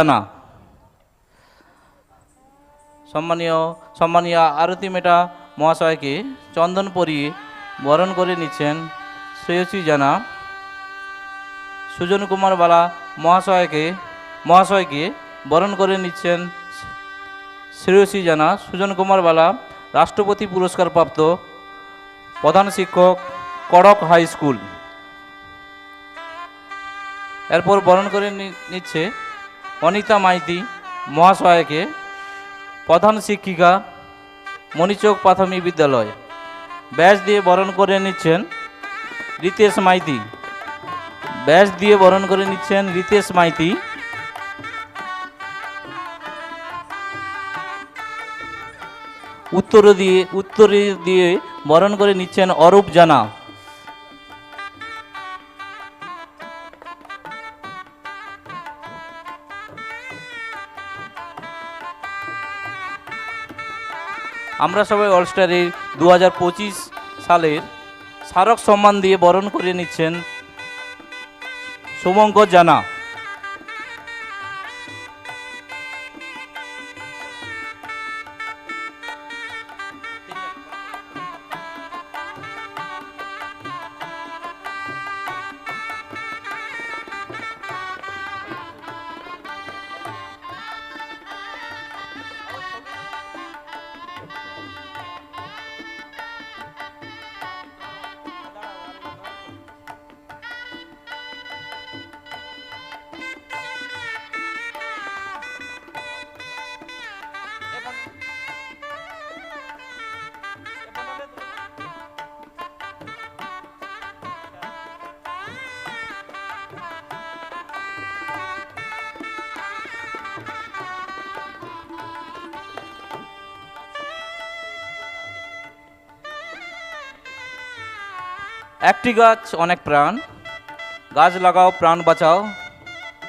না। সম্মানীয় সম্মানীয় আরতি মেটা মহাশয়কে চন্দন পরিয়ে বরণ করে নিচ্ছেন শ্রেয়সী জানা। সুজন কুমার বালা মহাশয়কে মহাশয়কে বরণ করে নিচ্ছেন শ্রেয়সী জানা। সুজন কুমার বালা রাষ্ট্রপতি পুরস্কার প্রাপ্ত প্রধান শিক্ষক কড়ক হাই স্কুল। এরপর বরণ করে নিচ্ছে অনিতা মাইতি মহাশয়কে প্রধান শিক্ষিকা, মণিচক প্রাথমিক বিদ্যালয়। ব্যাস দিয়ে বরণ করে নিচ্ছেন রিতেশ মাইতি। ব্যাস দিয়ে বরণ করে নিচ্ছেন রিতেশ মাইতি। উত্তর দিয়ে উত্তরে দিয়ে বরণ করে নিচ্ছেন অরূপ জানা। আমরা সবাই অলস্টারে দু হাজার পঁচিশ সালের স্মারক সম্মান দিয়ে বরণ করে নিচ্ছেন শুভঙ্কর জানা। একটি গাছ, অনেক প্রাণ। গাছ লাগাও, প্রাণ বাঁচাও।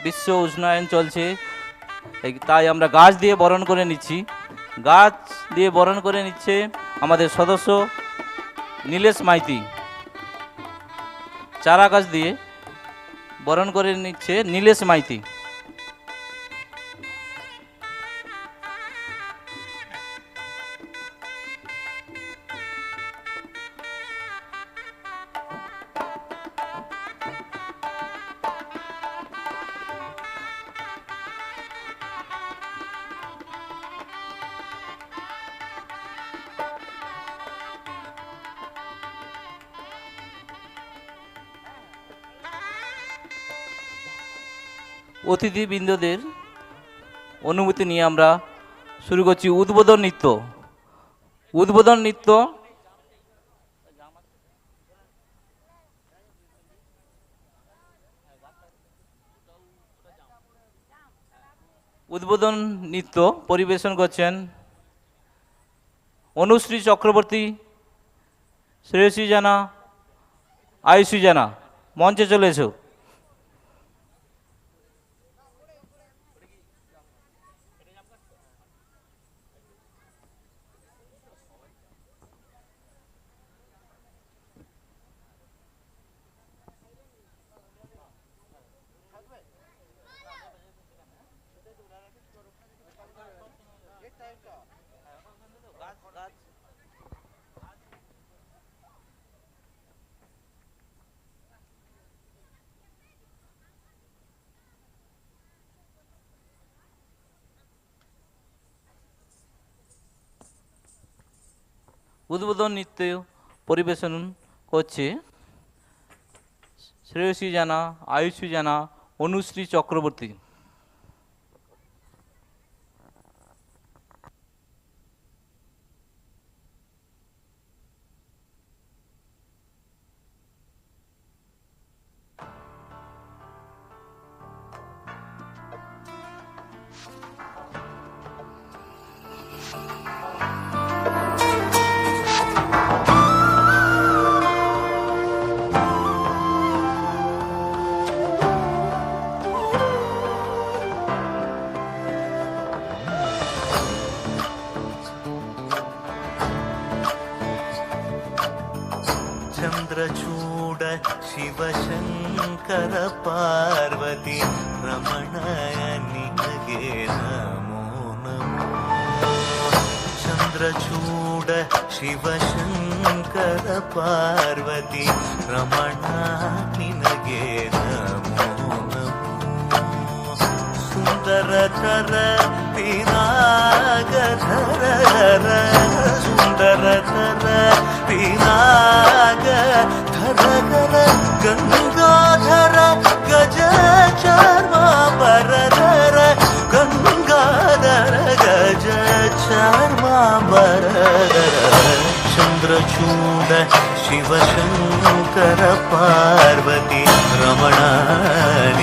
বিশ্ব উষ্ণায়ন চলছে। তাই আমরা গাছ দিয়ে বরণ করে নিচ্ছি। গাছ দিয়ে বরণ করে নিচ্ছে আমাদের সদস্য নীলেশ মাইতি। চারা গাছ দিয়ে বরণ করে নিচ্ছে নীলেশ মাইতি। অতিথিবৃন্দদের অনুমতি নিয়ে আমরা শুরু করছি উদ্বোধন নৃত্য। উদ্বোধন নৃত্য উদ্বোধন নৃত্য পরিবেশন করছেন অনুশ্রী চক্রবর্তী, শ্রেয়সী জানা, আয়ুষী জানা। মঞ্চে চলে এসো। উদ্বোধন নৃত্য পরিবেশন করছে শ্রেয়সী জানা আয়ুষী জানা অনুশ্রী চক্রবর্তী। చంద్రచూడ శివశంకర పార్వతి రమణ నినగే సుందర చర తిరాగర సుందర చర తిరాగ ధర గర గంగాధర గజ చర్మ పరధర గంగాధర గజ भर चन्द्रचूड शिव शङ्कर पार्वती भ्रमणेर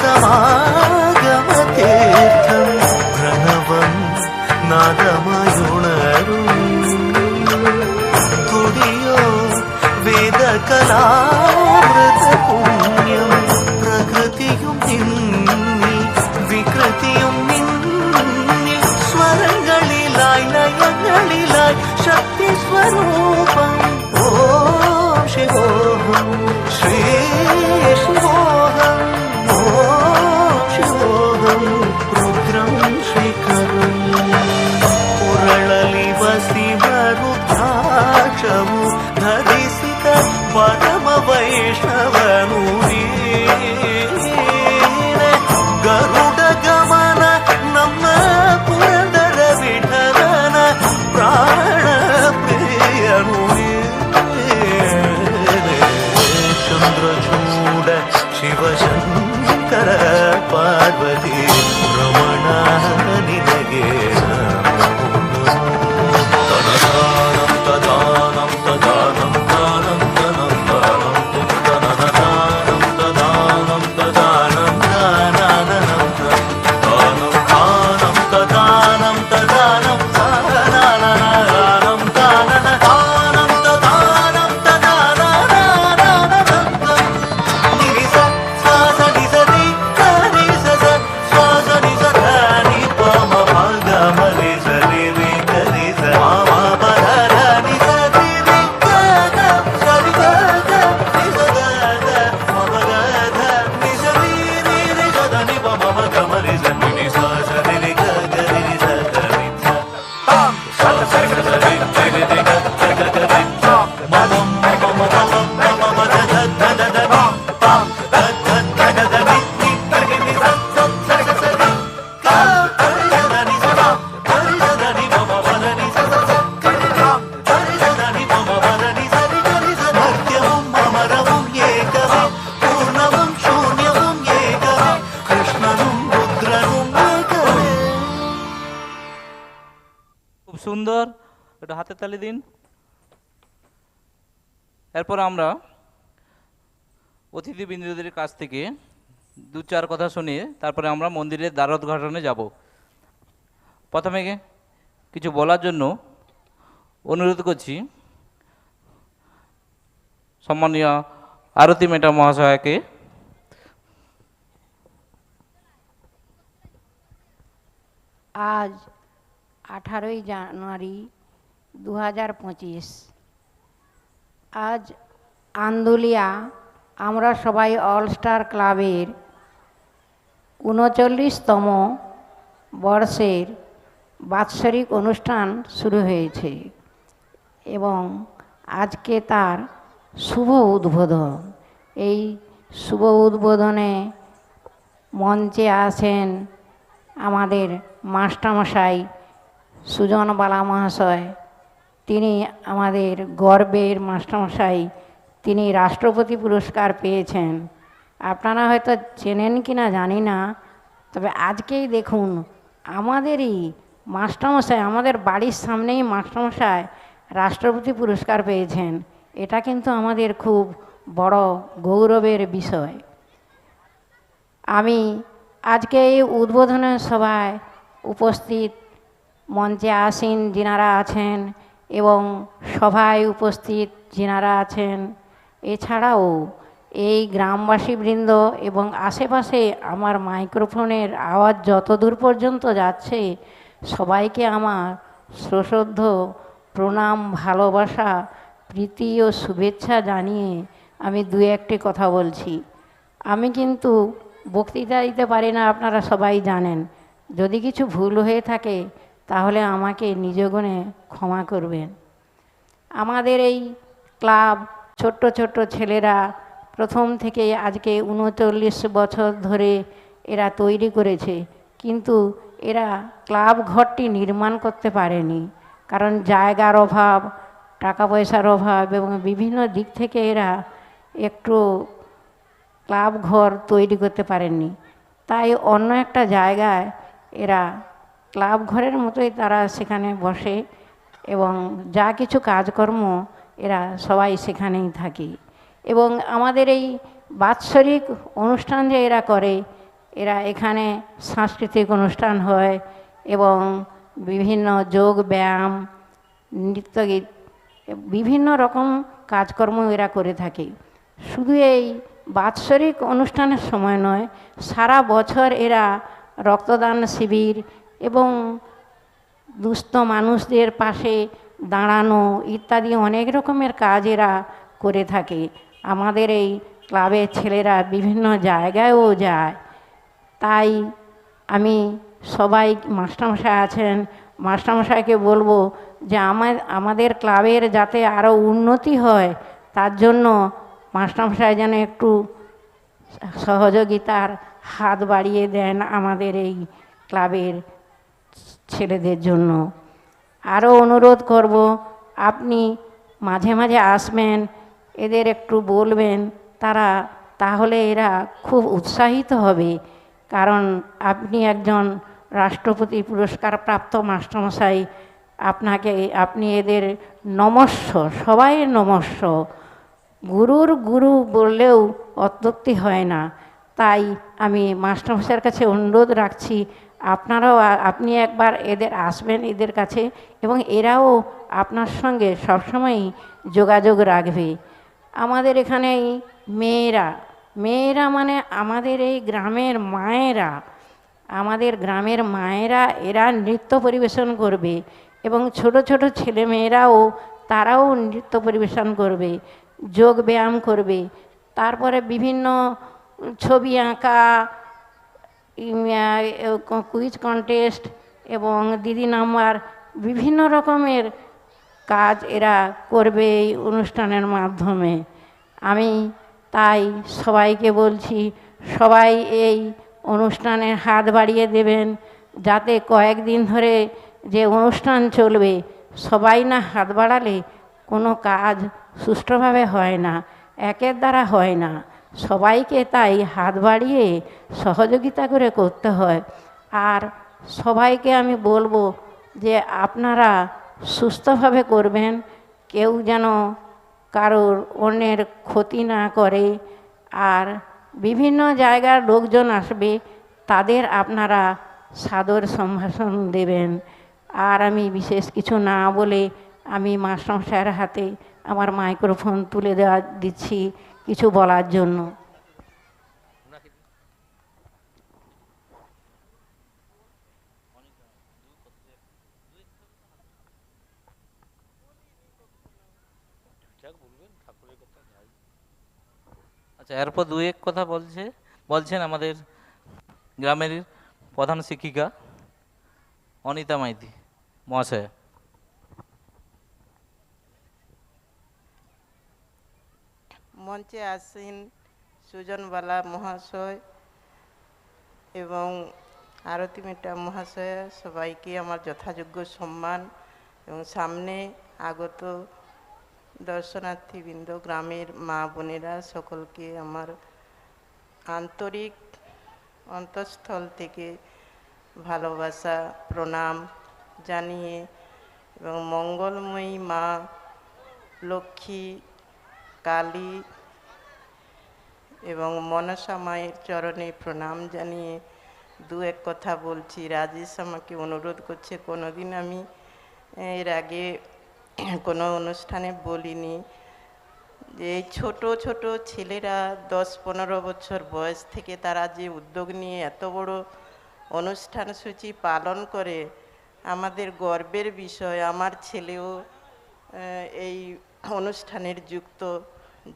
சமாகம தீர்த்தம் பிரணவம் நாதமயுணரும் துடியோ வேத கலா এরপর আমরা অতিথিবৃন্দদের কাছ থেকে দু চার কথা শুনিয়ে তারপরে আমরা মন্দিরের দ্বারোদ্ঘাটনে যাব। প্রথমে কিছু বলার জন্য অনুরোধ করছি সম্মানীয় আরতি মেটা মহাশয়াকে। আজ আঠারোই জানুয়ারি দু হাজার পঁচিশ। আজ আন্দুলিয়া, আমরা সবাই অলস্টার ক্লাবের উনচল্লিশতম বর্ষের বাৎসরিক অনুষ্ঠান শুরু হয়েছে এবং আজকে তার শুভ উদ্বোধন। এই শুভ উদ্বোধনে মঞ্চে আছেন আমাদের মাস্টারমশাই সুজন বালা মহাশয়। তিনি আমাদের গর্বের মাস্টারমশাই। তিনি রাষ্ট্রপতি পুরস্কার পেয়েছেন। আপনারা হয়তো চেনেন কি না জানি না, তবে আজকেই দেখুন, আমাদেরই মাস্টারমশাই, আমাদের বাড়ির সামনেই মাস্টারমশাই রাষ্ট্রপতি পুরস্কার পেয়েছেন। এটা কিন্তু আমাদের খুব বড় গৌরবের বিষয়। আমি আজকে এই উদ্বোধনের সভায় উপস্থিত মঞ্চে আসীন যিনারা আছেন এবং সভায় উপস্থিত যিনারা আছেন এছাড়াও এই গ্রামবাসীবৃন্দ এবং আশেপাশে আমার মাইক্রোফোনের আওয়াজ যত দূর পর্যন্ত যাচ্ছে, সবাইকে আমার সশ্রদ্ধ, প্রণাম, ভালোবাসা, প্রীতি ও শুভেচ্ছা জানিয়ে আমি দু একটি কথা বলছি। আমি কিন্তু বক্তৃতা দিতে পারি না, আপনারা সবাই জানেন। যদি কিছু ভুল হয়ে থাকে, তাহলে আমাকে নিজ গুণে ক্ষমা করবেন। আমাদের এই ক্লাব ছোট্ট ছোট্ট ছেলেরা প্রথম থেকে আজকে উনচল্লিশ বছর ধরে এরা তৈরি করেছে। কিন্তু এরা ক্লাব ঘরটি নির্মাণ করতে পারেনি। কারণ জায়গার অভাব, টাকা পয়সার অভাব এবং বিভিন্ন দিক থেকে এরা একটু ক্লাব ঘর তৈরি করতে পারেননি। তাই অন্য একটা জায়গায় এরা ক্লাব ঘরের মতোই তারা সেখানে বসে এবং যা কিছু কাজকর্ম এরা সবাই সেখানেই থাকে। এবং আমাদের এই বাৎসরিক অনুষ্ঠান যে এরা করে, এরা এখানে সাংস্কৃতিক অনুষ্ঠান হয় এবং বিভিন্ন যোগ ব্যায়াম নৃত্যগীত বিভিন্ন রকম কাজকর্ম এরা করে থাকে। শুধু এই বাৎসরিক অনুষ্ঠানের সময় নয়, সারা বছর এরা রক্তদান শিবির এবং দুস্থ মানুষদের পাশে দাঁড়ানো ইত্যাদি অনেক রকমের কাজ এরা করে থাকে। আমাদের এই ক্লাবের ছেলেরা বিভিন্ন জায়গায়ও যায়। তাই আমি সবাই মাস্টারমশাই আছেন, মাস্টারমশাইকে বলব যে আমার, আমাদের ক্লাবের যাতে আরও উন্নতি হয়, তার জন্য মাস্টারমশাই যেন একটু সহযোগিতার হাত বাড়িয়ে দেন আমাদের এই ক্লাবের ছেলেদের জন্য। আরও অনুরোধ করব, আপনি মাঝে মাঝে আসবেন, এদের একটু বলবেন, তারা, তাহলে এরা খুব উৎসাহিত হবে। কারণ আপনি একজন রাষ্ট্রপতি পুরস্কার প্রাপ্ত মাস্টারমশাই, আপনাকে, আপনি এদের নমস্য, সবাই নমস্য। গুরুর গুরু বললেও অত্যুক্তি হয় না। তাই আমি মাস্টারমশাইয়ের কাছে অনুরোধ রাখছি আপনারাও আপনি একবার এদের আসবেন এদের কাছে এবং এরাও আপনার সঙ্গে সবসময়ই যোগাযোগ রাখবে। আমাদের এখানে মেয়েরা মেয়েরা মানে আমাদের এই গ্রামের মায়েরা, আমাদের গ্রামের মায়েরা এরা নৃত্য পরিবেশন করবে এবং ছোট ছোট ছেলে মেয়েরাও তারাও নৃত্য পরিবেশন করবে, যোগ ব্যায়াম করবে। তারপরে বিভিন্ন ছবি আঁকা কুইজ কন্টেস্ট এবং দিদি নাম্বার বিভিন্ন রকমের কাজ এরা করবে এই অনুষ্ঠানের মাধ্যমে। আমি তাই সবাইকে বলছি, সবাই এই অনুষ্ঠানের হাত বাড়িয়ে দেবেন, যাতে কয়েকদিন ধরে যে অনুষ্ঠান চলবে, সবাই না হাত বাড়ালে কোনো কাজ সুষ্ঠুভাবে হয় না, একের দ্বারা হয় না। সবাইকে তাই হাত বাড়িয়ে সহযোগিতা করে করতে হয়। আর সবাইকে আমি বলব যে আপনারা সুস্থভাবে করবেন, কেউ যেন কারোর অন্যের ক্ষতি না করে। আর বিভিন্ন জায়গার লোকজন আসবে, তাদের আপনারা সাদর সম্ভাষণ দেবেন। আর আমি বিশেষ কিছু না বলে আমি মাস্টারমশাইয়ের হাতে আমার মাইক্রোফোন তুলে দেওয়া দিচ্ছি। কিছু বলার জন্য। আচ্ছা এরপর দু এক কথা বলছে, বলছেন আমাদের গ্রামের প্রধান শিক্ষিকা অনিতা মাইতি মহাশয়। মঞ্চে আসেন সুজনবালা মহাশয় এবং আরতি মেটা মহাশয়, সবাইকে আমার যথাযোগ্য সম্মান এবং সামনে আগত দর্শনার্থীবৃন্দ, গ্রামের মা বোনেরা সকলকে আমার আন্তরিক অন্তঃস্থল থেকে ভালোবাসা, প্রণাম জানিয়ে এবং মঙ্গলময়ী মা লক্ষ্মী কালী এবং মায়ের চরণে প্রণাম জানিয়ে দু এক কথা বলছি। রাজেশ আমাকে অনুরোধ করছে, কোনোদিন আমি এর আগে কোনো অনুষ্ঠানে বলিনি যে ছোট ছোট ছেলেরা দশ, পনেরো বছর বয়স থেকে তারা যে উদ্যোগ নিয়ে এত বড় অনুষ্ঠান সূচি পালন করে, আমাদের গর্বের বিষয়। আমার ছেলেও এই অনুষ্ঠানের যুক্ত।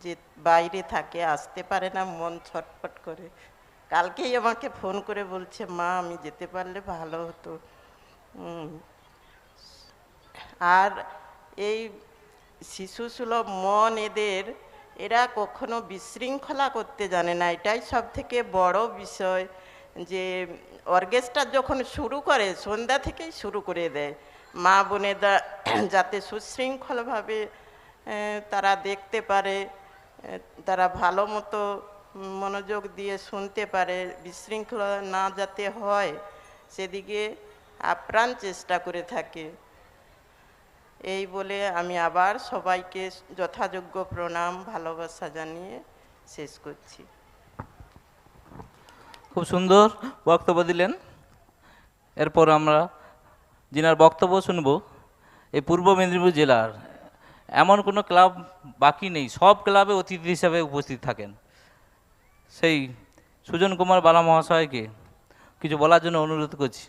যে বাইরে থাকে, আসতে পারে না, মন ছটফট করে। কালকেই আমাকে ফোন করে বলছে, মা, আমি যেতে পারলে ভালো হতো। আর এই শিশু সুলভ মন এদের, এরা কখনো বিশৃঙ্খলা করতে জানে না। এটাই সব থেকে বড় বিষয় যে অর্কেস্ট্রা যখন শুরু করে, সন্ধ্যা থেকেই শুরু করে দেয়। মা বোনেরা যাতে সুশৃঙ্খলভাবে তারা দেখতে পারে। তারা ভালো মতো মনোযোগ দিয়ে শুনতে পারে, বিশৃঙ্খলা না যাতে হয়, সেদিকে আপ্রাণ চেষ্টা করে থাকে। এই বলে আমি আবার সবাইকে যথাযোগ্য প্রণাম, ভালোবাসা জানিয়ে শেষ করছি। খুব সুন্দর বক্তব্য দিলেন। এরপর আমরা যিনার বক্তব্য শুনব, এই পূর্ব মেদিনীপুর জেলার এমন কোনো ক্লাব বাকি নেই, সব ক্লাবে অতিথি হিসাবে উপস্থিত থাকেন। সেই সুজন কুমার বালা মহাশয়কে কিছু বলার জন্য অনুরোধ করছি।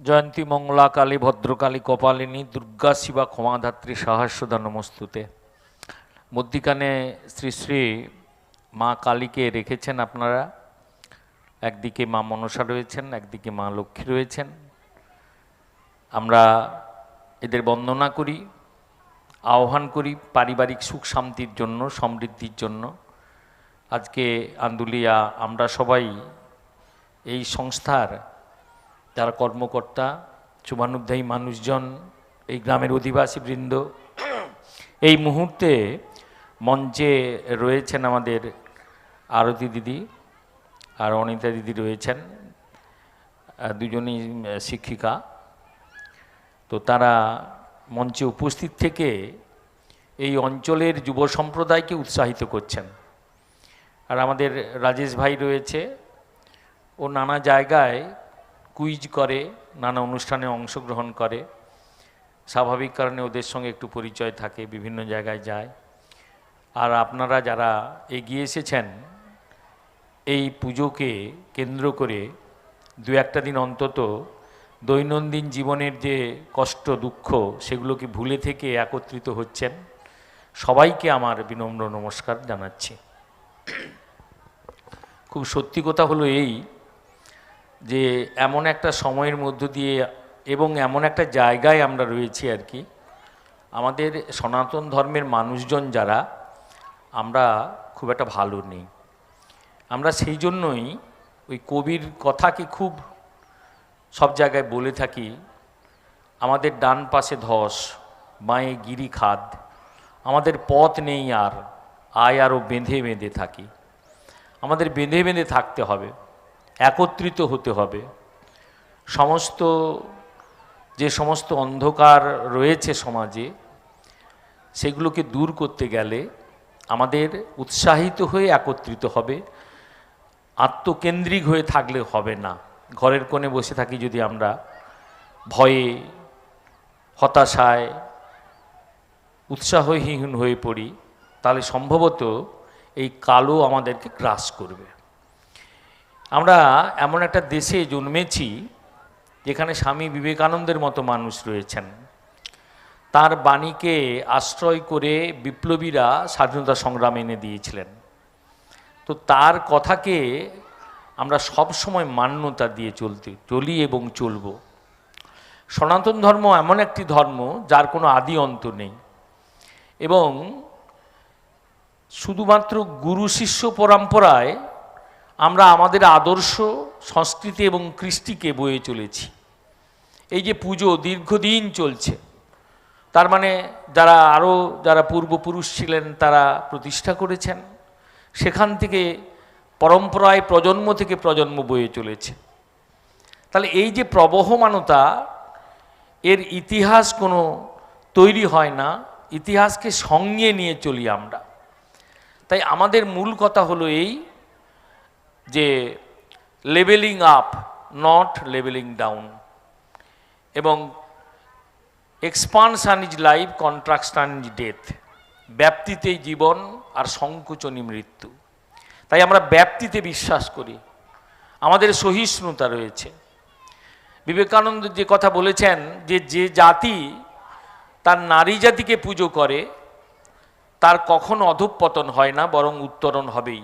জয়ন্তী মঙ্গলা কালী, ভদ্রকালী, কপালিনী, দুর্গা, শিবা ক্ষমাধাত্রী সাহাস্যদা নমস্তুতে। মধ্যিখানে শ্রী শ্রী মা কালীকে রেখেছেন আপনারা। একদিকে মা মনসা রয়েছেন, একদিকে মা লক্ষ্মী রয়েছেন। আমরা এদের বন্দনা করি, আহ্বান করি পারিবারিক সুখ শান্তির জন্য, সমৃদ্ধির জন্য। আজকে আন্দুলিয়া, আমরা সবাই এই সংস্থার যারা কর্মকর্তা শুভানুধ্যায়ী মানুষজন, এই গ্রামের অধিবাসী বৃন্দ, এই মুহূর্তে মঞ্চে রয়েছেন আমাদের আরতি দিদি আর অনিতা দিদি রয়েছেন দুজনই শিক্ষিকা। তো তারা মঞ্চে উপস্থিত থেকে এই অঞ্চলের যুব সম্প্রদায়কে উৎসাহিত করছেন। আর আমাদের রাজেশ ভাই রয়েছে। ও নানা জায়গায় কুইজ করে, নানা অনুষ্ঠানে অংশগ্রহণ করে। স্বাভাবিক কারণে ওদের সঙ্গে একটু পরিচয় থাকে, বিভিন্ন জায়গায় যায়। আর আপনারা যারা এগিয়ে এসেছেন, এই পুজোকে কেন্দ্র করে দু একটা দিন অন্তত দৈনন্দিন জীবনের যে কষ্ট, দুঃখ, সেগুলোকে ভুলে থেকে একত্রিত হচ্ছেন, সবাইকে আমার বিনম্র নমস্কার জানাচ্ছি। খুব সত্যি কথা হলো এই যে, এমন একটা সময়ের মধ্য দিয়ে এবং এমন একটা জায়গায় আমরা রয়েছি আর কি। আমাদের সনাতন ধর্মের মানুষজন যারা, আমরা খুব একটা ভালো নেই। আমরা সেই জন্যই ওই কবির কথাকে খুব সব জায়গায় বলে থাকি, আমাদের ডান পাশে ধস, বাঁয়ে গিরি খাদ, আমাদের পথ নেই আর, আয় আরও বেঁধে বেঁধে থাকি। আমাদের বেঁধে বেঁধে থাকতে হবে, একত্রিত হতে হবে। সমস্ত, যে সমস্ত অন্ধকার রয়েছে সমাজে, সেগুলোকে দূর করতে গেলে আমাদের উৎসাহিত হয়ে একত্রিত হবে, আত্মকেন্দ্রিক হয়ে থাকলে হবে না। ঘরের কোণে বসে থাকি যদি আমরা, ভয়ে, হতাশায়, উৎসাহহীন হয়ে পড়ি, তাহলে সম্ভবত এই কালো আমাদেরকে গ্রাস করবে। আমরা এমন একটা দেশে জন্মেছি, যেখানে স্বামী বিবেকানন্দের মতো মানুষ রয়েছেন। তার বাণীকে আশ্রয় করে বিপ্লবীরা স্বাধীনতা সংগ্রাম এনে দিয়েছিলেন। তো তার কথাকে আমরা সব সময় মান্যতা দিয়ে চলতে, চলি এবং চলব। সনাতন ধর্ম এমন একটি ধর্ম যার কোনো আদি অন্ত নেই এবং শুধুমাত্র গুরু শিষ্য পরম্পরায় আমরা আমাদের আদর্শ, সংস্কৃতি এবং কৃষ্টিকে বয়ে চলেছি। এই যে পুজো দীর্ঘদিন চলছে, তার মানে যারা আরও যারা পূর্বপুরুষ ছিলেন তারা প্রতিষ্ঠা করেছেন, সেখান থেকে পরম্পরায় প্রজন্ম থেকে প্রজন্ম বয়ে চলেছে। তাহলে এই যে প্রবহমানতা, এর ইতিহাস কোনো তৈরি হয় না, ইতিহাসকে সঙ্গে নিয়ে চলি আমরা। তাই আমাদের মূল কথা হলো এই যে levelling up not levelling down এবং expansion is life contraction is death ব্যাপ্তিতেই জীবন আর সংকোচনী মৃত্যু। তাই আমরা ব্যাপ্তিতে বিশ্বাস করি। আমাদের সহিষ্ণুতা রয়েছে। বিবেকানন্দ যে কথা বলেছেন যে যে জাতি তার নারী জাতিকে পুজো করে, তার কখনো অধঃপতন হয় না, বরং উত্তরণ হবেই।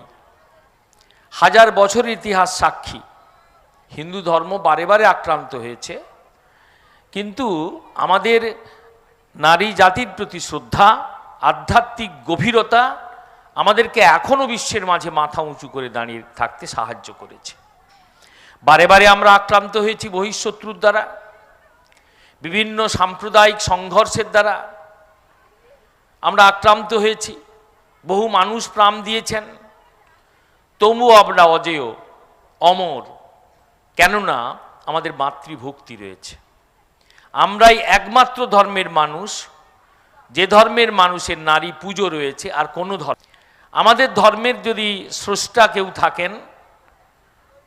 হাজার বছরের ইতিহাস সাক্ষী। হিন্দু ধর্ম বারে বারে আক্রান্ত হয়েছে। কিন্তু আমাদের নারী জাতির প্রতি শ্রদ্ধা, আধ্যাত্মিক গভীরতা আমাদেরকে এখনও বিশ্বের মাঝে মাথা উঁচু করে দাঁড়িয়ে থাকতে সাহায্য করেছে। বারে বারে আমরা আক্রান্ত হয়েছি বহিঃশত্রুর দ্বারা, বিভিন্ন সাম্প্রদায়িক সংঘর্ষের দ্বারা। আমরা আক্রান্ত হয়েছি, বহু মানুষ প্রাণ দিয়েছেন। তবুও আমরা অজেয়, অমর, কেননা আমাদের মাতৃভক্তি রয়েছে। আমরাই একমাত্র ধর্মের মানুষ, যে ধর্মের মানুষের নারী পুজো রয়েছে আর কোনো ধর্ম আমাদের ধর্মের যদি স্রষ্টা কেউ থাকেন,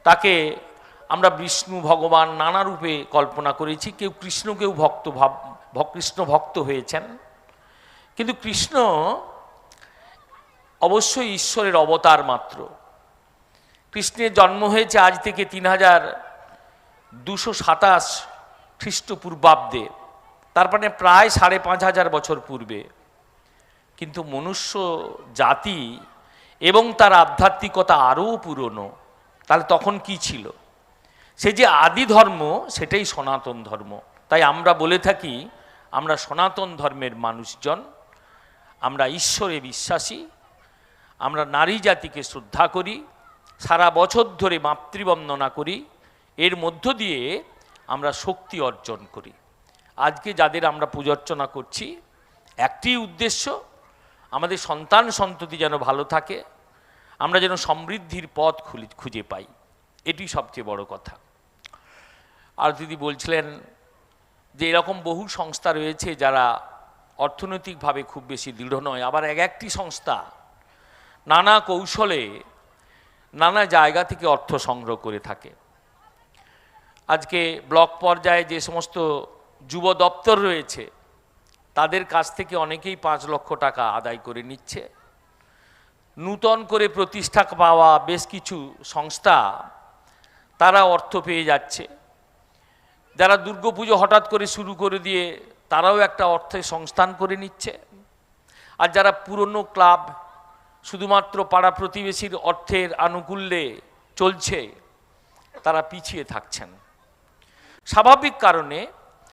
তাকে আমরা বিষ্ণু ভগবান নানা রূপে কল্পনা করেছি। কেউ কৃষ্ণকেও ভক্ত ভাব কৃষ্ণ ভক্ত হয়েছেন। কিন্তু কৃষ্ণ অবশ্যই ঈশ্বরের অবতার মাত্র। কৃষ্ণের জন্ম হয়েছে আজ থেকে তিন হাজার দুশো সাতাশ খ্রিস্টপূর্বাব্দে। তার মানে প্রায় সাড়ে পাঁচ হাজার বছর পূর্বে। কিন্তু মনুষ্য জাতি এবং তার আধ্যাত্মিকতা আরও পুরনো, তাহলে তখন কি ছিল? সে যে আদি ধর্ম, সেটাই সনাতন ধর্ম। তাই আমরা বলে থাকি, আমরা সনাতন ধর্মের মানুষজন, আমরা ঈশ্বরে বিশ্বাসী, আমরা নারী জাতিকে শ্রদ্ধা করি, সারা বছর ধরে মাতৃবন্দনা করি, এর মধ্য দিয়ে আমরা শক্তি অর্জন করি। আজকে যাদের আমরা পূজার্চনা করছি, একটি উদ্দেশ্য আমাদের সন্তান সন্ততি যেন ভালো থাকে, আমরা যেন সমৃদ্ধির পথ খুলি, খুঁজে পাই। এটি সবচেয়ে বড় কথা। আর দিদি বলছিলেন যে এরকম বহু সংস্থা রয়েছে যারা অর্থনৈতিকভাবে খুব বেশি দৃঢ় নয়, আবার এক একটি সংস্থা নানা কৌশলে নানা জায়গা থেকে অর্থ সংগ্রহ করে থাকে। আজকে ব্লক পর্যায়ে যে সমস্ত যুব দপ্তর রয়েছে তাদের কাছ থেকে অনেকেই পাঁচ লক্ষ টাকা আদায় করে নিচ্ছে। নূতন করে প্রতিষ্ঠা পাওয়া বেশ কিছু সংস্থা তারা অর্থ পেয়ে যাচ্ছে। যারা দুর্গাপুজো হঠাৎ করে শুরু করে দিয়ে তারাও একটা অর্থে সংস্থান করে নিচ্ছে। আর যারা পুরনো ক্লাব শুধুমাত্র পাড়া প্রতিবেশীর অর্থের আনুকূল্যে চলছে, তারা পিছিয়ে থাকছেন। স্বাভাবিক কারণে